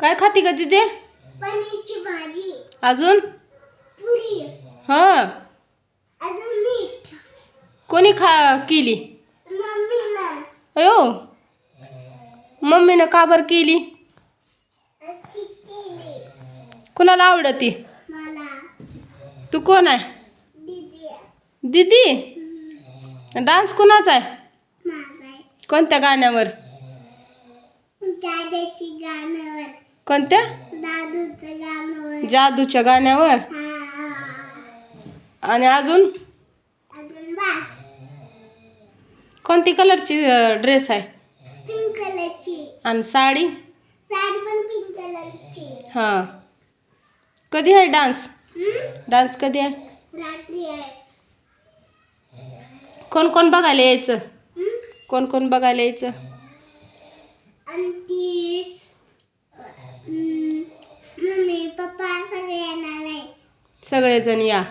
काय खाती का तिथे अजून? हा. कोणी खा केली? मम्मीनं. अयो. का बरं केली? केली. कुणाला आवडती? तू कोण आहे? दिदी? दीदी डान्स कुणाचा आहे. कोणत्या गाण्यावर? दादाची कोणत्या? दादूचं जादूच्या गाण्यावर. हा. आणि अजून? अजून बास कोणती कलरची ड्रेस आहे? पिंक कलरची आणि साडी? साडी पण पिंक कलरची हां. कधी आहे डान्स? डान्स कधी आहे? कोण कोण बघायला यायचं? कोण कोण बघायला यायचं? सगळेजण या.